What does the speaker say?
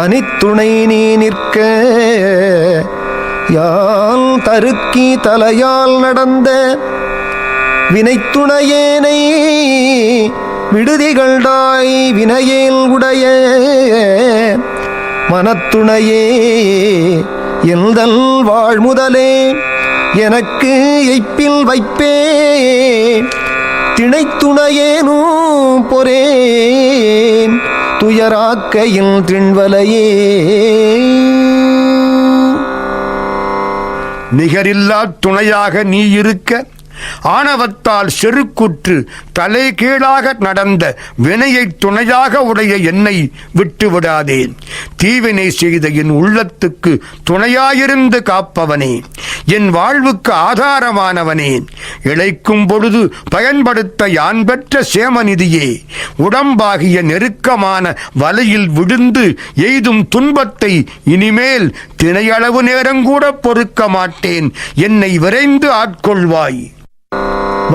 தனித்துணை நீ நிற்க யால் தருக்கி தலையால் நடந்த வினைத்துணையேனை விடுதிகள்டாய் வினையேல் உடைய மனத்துணையே எந்தல் வாழ்முதலே எனக்கு எய்ப்பில் வைப்பே. திணைத்துணையேனும் பொரே துயராக்கையில் திண்வலையே. நிகரில்லா துணையாக நீ இருக்க. ஆணவத்தால் செருக்குற்று தலைகீழாக நடந்த வினையை துணையாக உடைய என்னை விட்டுவிடாதே. தீவினை செய்த என் உள்ளத்துக்கு துணையாயிருந்து காப்பவனே. என் வாழ்வுக்கு ஆதாரமானவனே. இழைக்கும் பொழுது பயன்படுத்த யான் பெற்ற சேமநிதியே. உடம்பாகிய நெருக்கமான வலையில் விழுந்து எய்தும் துன்பத்தை இனிமேல் தினையளவு நேரங்கூட பொறுக்க மாட்டேன். என்னை விரைந்து ஆட்கொள்வாய்.